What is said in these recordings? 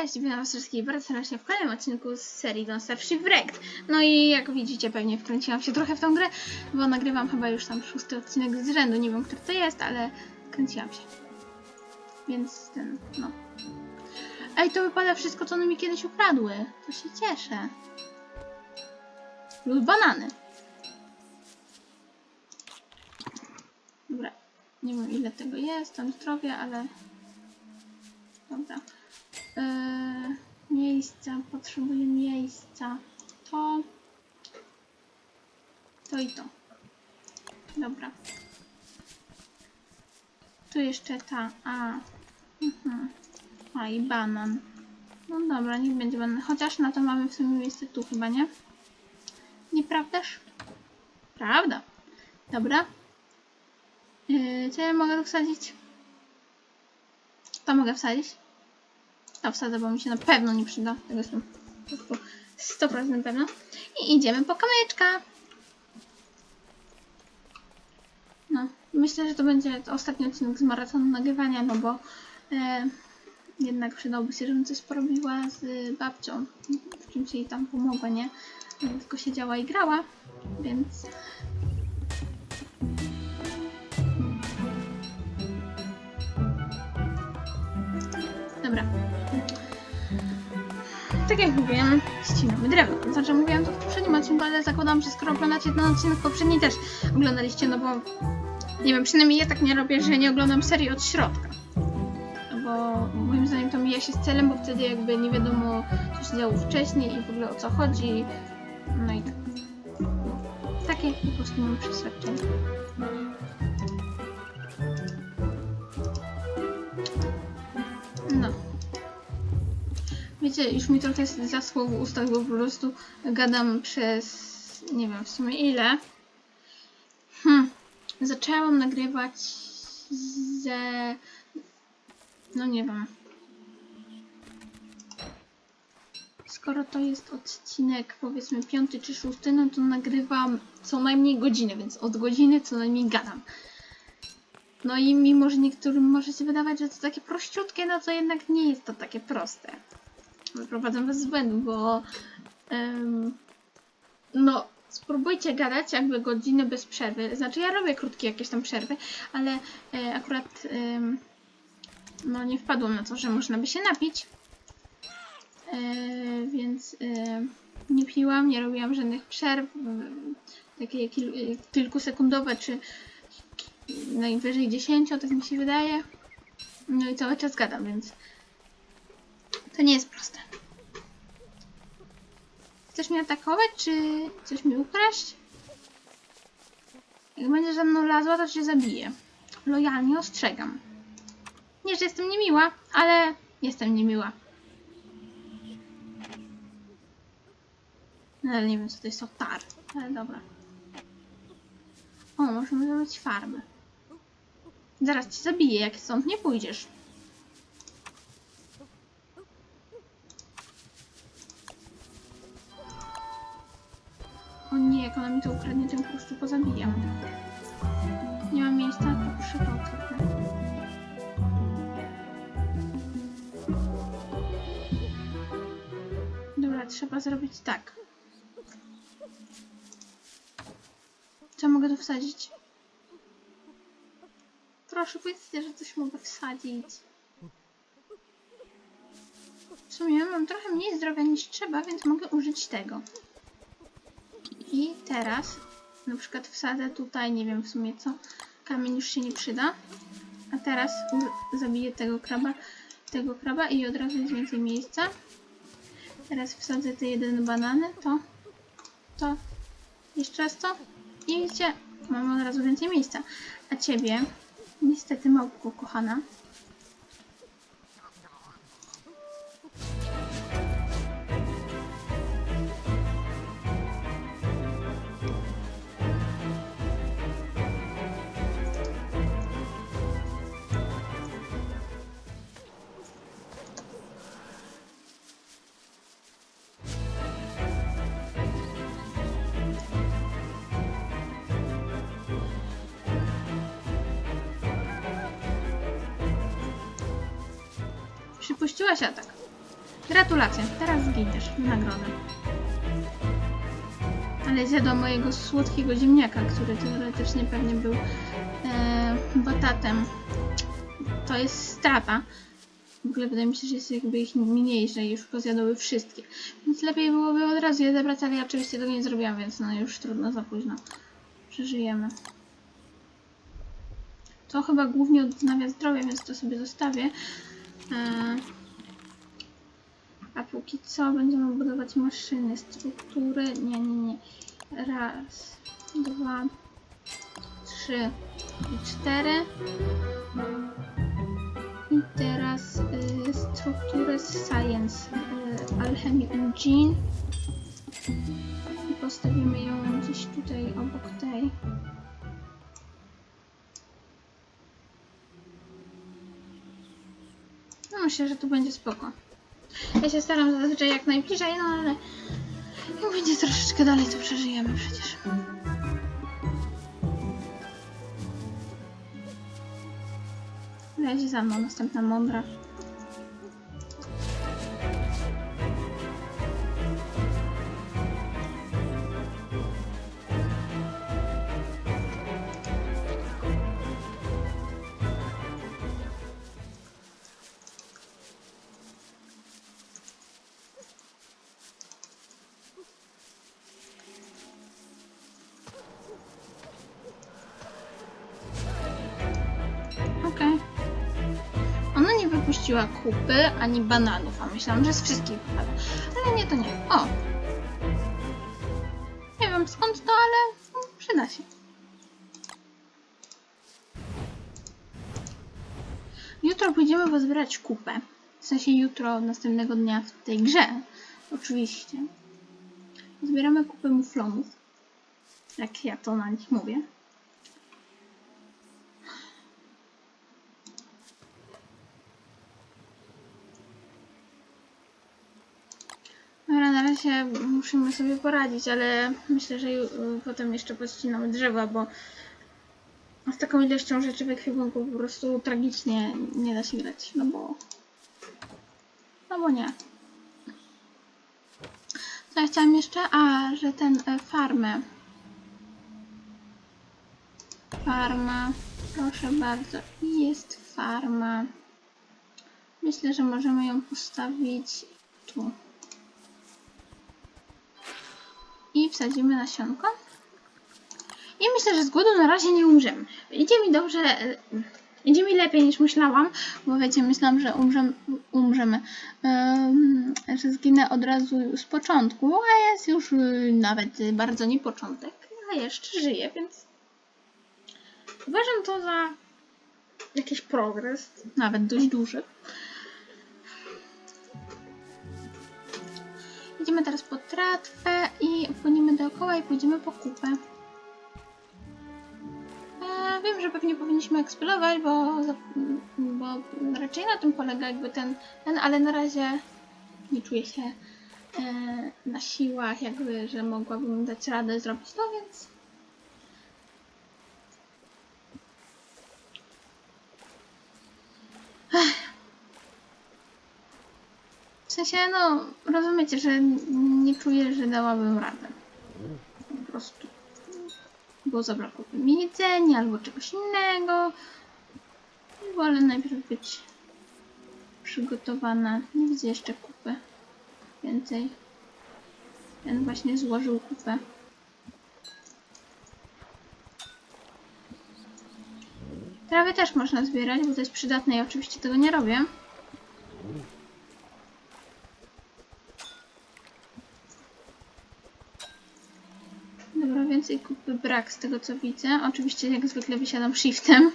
Cześć, witam was wszystkich bardzo serdecznie w kolejnym odcinku z serii Don't Starve Shipwrecked. No i jak widzicie pewnie wkręciłam się trochę w tą grę, bo nagrywam chyba już tam szósty odcinek z rzędu, nie wiem który to jest, ale kręciłam się. Więc ten, no. Ej, to wypada wszystko, co one mi kiedyś ukradły. To się cieszę. Plus banany. Dobra, nie wiem ile tego jest, tam zdrowie, ale... Dobra. Eee, miejsca, potrzebuję miejsca. To. To i to. Dobra. Tu jeszcze ta. A. Mhm. A i banan. No dobra, niech będzie banan. Chociaż na to mamy w sumie miejsce tu chyba, nie? Nieprawdaż? Prawda. Dobra. Yy, co ja mogę tu wsadzić? To mogę wsadzić? To wsadzę, bo mi się na pewno nie przyda. Tego jestem po prostu 100% pewna. I idziemy po kamyczka. No, myślę, że to będzie ostatni odcinek z maratonu nagrywania, no bo e, jednak przydałby się, żebym coś porobiła z babcią, w czymś jej tam pomogła? Nie Tylko siedziała i grała, więc Tak jak mówiłem, ścinamy drewno. Znaczy mówiłam to w poprzednim odcinku, ale zakładam, że skoro oglądacie ten odcinek poprzedni też oglądaliście, no bo nie wiem, przynajmniej ja tak nie robię, że nie oglądam serii od środka. Bo moim zdaniem to mija się z celem, bo wtedy jakby nie wiadomo, co się działo wcześniej i w ogóle o co chodzi. No i tak. Takie po prostu mam przeświadczenie. Wiecie, już mi trochę zaschło w ustach, bo po prostu gadam przez nie wiem w sumie ile. Hmm. Zaczęłam nagrywać ze... No nie wiem. Skoro to jest odcinek powiedzmy piąty czy szósty, no to nagrywam co najmniej godzinę, więc od godziny co najmniej gadam. No i mimo, że niektórym może się wydawać, że to takie prościutkie, no to jednak nie jest to takie proste. Wyprowadzam was z błędu, bo em, no spróbujcie gadać jakby godzinę bez przerwy. Znaczy ja robię krótkie jakieś tam przerwy, ale e, akurat em, no nie wpadłam na to, że można by się napić. E, więc e, nie piłam, nie robiłam żadnych przerw, e, takie kil, kilkusekundowe czy najwyżej 10, tak mi się wydaje. No i cały czas gadam, więc to nie jest proste. Chcesz mnie atakować, czy chcesz mi ukraść? Jak będziesz za mną lazła, to cię zabiję. Lojalnie ostrzegam. Nie, że jestem niemiła, ale jestem niemiła. No, ale nie wiem, co to jest otar. Ale dobra. O, możemy zrobić farmę. Zaraz cię zabiję, jak stąd nie pójdziesz. O nie, jak ona mi to ukradnie, to ją po prostu pozabijam. Nie mam miejsca, to proszę to trochę. Dobra, trzeba zrobić tak. Co mogę tu wsadzić? Proszę, powiedzcie, że coś mogę wsadzić. W sumie mam trochę mniej zdrowia niż trzeba, więc mogę użyć tego. I teraz na przykład wsadzę tutaj, nie wiem w sumie co, kamień już się nie przyda. A teraz zabiję tego kraba, tego kraba i od razu jest więcej miejsca. Teraz wsadzę te jeden banany, to, to, jeszcze raz to i widzicie, mam od razu więcej miejsca. A ciebie, niestety małpko kochana, przypuściłaś atak. Gratulacje, teraz zginiesz w nagrodę. Ale zjadła mojego słodkiego ziemniaka, który teoretycznie pewnie był e, batatem. To jest strata. W ogóle wydaje mi się, że jest jakby ich mniej, że już pozjadły wszystkie. Więc lepiej byłoby od razu je zebrać, ale ja oczywiście tego nie zrobiłam, więc no już trudno, za późno. Przeżyjemy. To chyba głównie odnawia zdrowie, więc to sobie zostawię. E, a póki co będziemy budować maszyny, struktury. Nie, nie, nie. Raz, dwa, trzy i cztery. I teraz y, strukturę Science y, Alchemy Engine. I postawimy ją gdzieś tutaj obok tej. Myślę, że tu będzie spoko. Ja się staram zazwyczaj jak najbliżej, no ale jak będzie troszeczkę dalej, to przeżyjemy przecież. Leci za mną następna mądra. Okej. Ona nie wypuściła kupy ani bananów, a myślałam, że z wszystkich wypada. Ale nie, to nie. O! Nie wiem skąd to, ale przyda się. Jutro pójdziemy pozbierać kupę. W sensie jutro, następnego dnia w tej grze. Oczywiście. Zbieramy kupę muflonów. Jak ja to na nich mówię. Razie musimy sobie poradzić, ale myślę, że potem jeszcze podcinamy drzewa, bo z taką ilością rzeczy w ekwipunku po prostu tragicznie nie da się grać, no bo... No bo nie. Co ja chciałam jeszcze? A, że ten e, farmę. Farma. Proszę bardzo. Jest farma. Myślę, że możemy ją postawić tu. I wsadzimy nasionko. I myślę, że z głodu na razie nie umrzemy. Idzie mi dobrze, e, idzie mi lepiej niż myślałam, bo wiecie, myślałam, że umrzem, umrzemy, em, że zginę od razu z początku, a jest już y, nawet bardzo nie początek, a jeszcze żyję, więc uważam to za jakiś progres, nawet dość duży. Idziemy teraz po tratwę i płyniemy dookoła i pójdziemy po kupę. E, wiem, że pewnie powinniśmy eksplodować, bo, bo raczej na tym polega jakby ten, ten, ale na razie nie czuję się e, na siłach, jakby, że mogłabym dać radę zrobić to, więc sensie, no, rozumiecie, że nie czuję, że dałabym radę. Po prostu. Bo zabrakło mi jedzenia albo czegoś innego. I wolę najpierw być przygotowana. Nie widzę jeszcze kupy. Więcej. Ten właśnie złożył kupę. Trawy też można zbierać, bo to jest przydatne. Ja oczywiście tego nie robię. Dobra, więcej kupy brak z tego co widzę. Oczywiście jak zwykle wysiadam shiftem.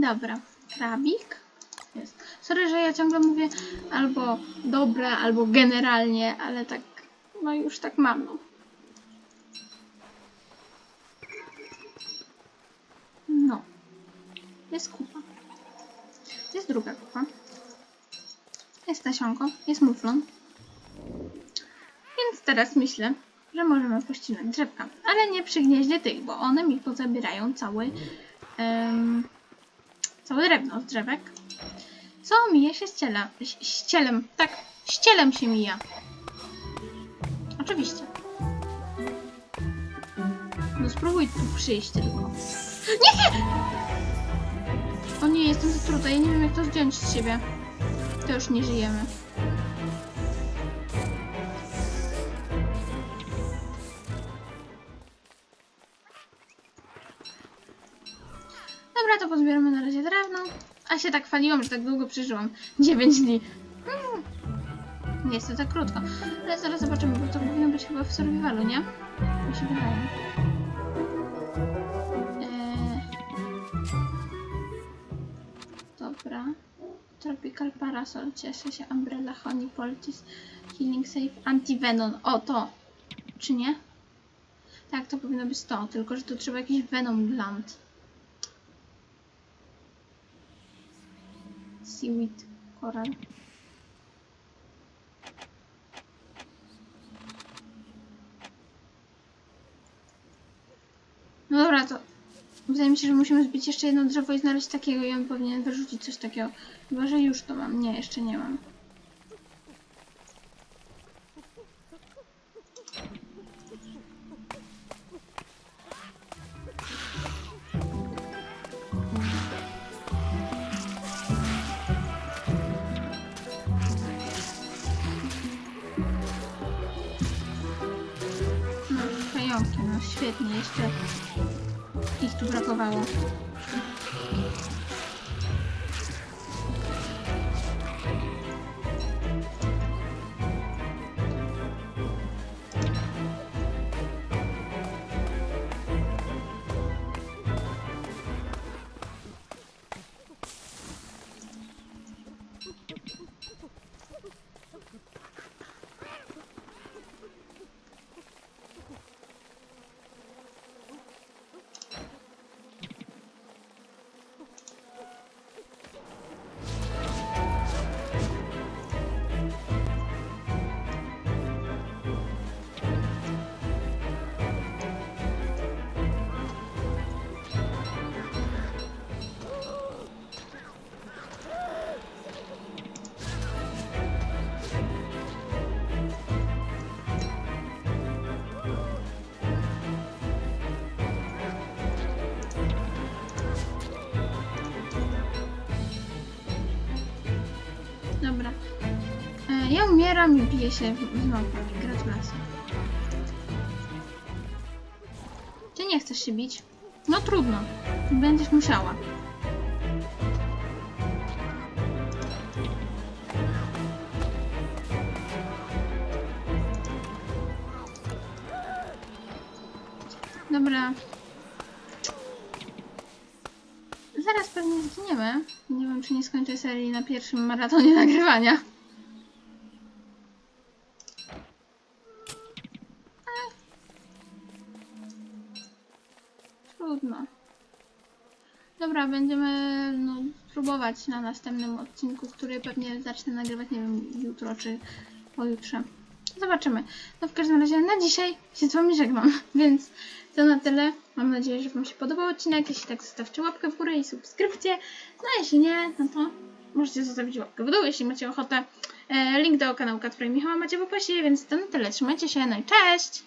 Dobra, krabik. Jest. Sorry, że ja ciągle mówię albo dobra, albo generalnie, ale tak, no już tak mam. No. no. Jest kupa. Jest druga kupa. Jest tasionko, jest muflon. Więc teraz myślę, że możemy pościnać drzewka. Ale nie przy gnieździe tych, bo one mi pozabierają cały... Um, całe drewno z drzewek. Co mija się z ciela, ś- z cielem, tak, z cielem się mija. Oczywiście. No spróbuj tu przyjść tylko. Nie! O nie, jestem zatruta, ja nie wiem jak to zdjąć z siebie. To już nie żyjemy. To pozbieramy na razie drewno. A się tak chwaliłam, że tak długo przeżyłam. 9 dni. Mm. Nie jest to tak krótko. Ale zaraz zobaczymy, bo to powinno być chyba w survivalu, nie? Mi się wydaje. Eee... Dobra. Tropical Parasol, cieszę się. Umbrella, Honey, Poultice, Healing Safe, Antivenom. O, to! Czy nie? Tak, to powinno być to, tylko że tu trzeba jakiś Venom Gland. Seaweed Coral. No dobra, to wydaje mi się, że musimy zbić jeszcze jedno drzewo i znaleźć takiego i on powinien wyrzucić coś takiego. Chyba, że już to mam. Nie, jeszcze nie mam. Świetnie, jeszcze ich tu brakowało. Umieram i biję się z małpami. Gratulacje. Ty nie chcesz się bić? No trudno. Będziesz musiała. Dobra. Zaraz pewnie zginiemy. Nie wiem, czy nie skończę serii na pierwszym maratonie nagrywania. Ale... Trudno. Dobra, będziemy no, próbować na następnym odcinku, który pewnie zacznę nagrywać, nie wiem, jutro czy pojutrze. Zobaczymy. No w każdym razie na dzisiaj się z Wami żegnam, więc to na tyle. Mam nadzieję, że Wam się podobał odcinek. Jeśli tak, zostawcie łapkę w górę i subskrypcję. No a jeśli nie, no to możecie zostawić łapkę w dół, jeśli macie ochotę. E, link do kanału Kacpra Michała macie w opisie, więc to na tyle. Trzymajcie się, no i cześć!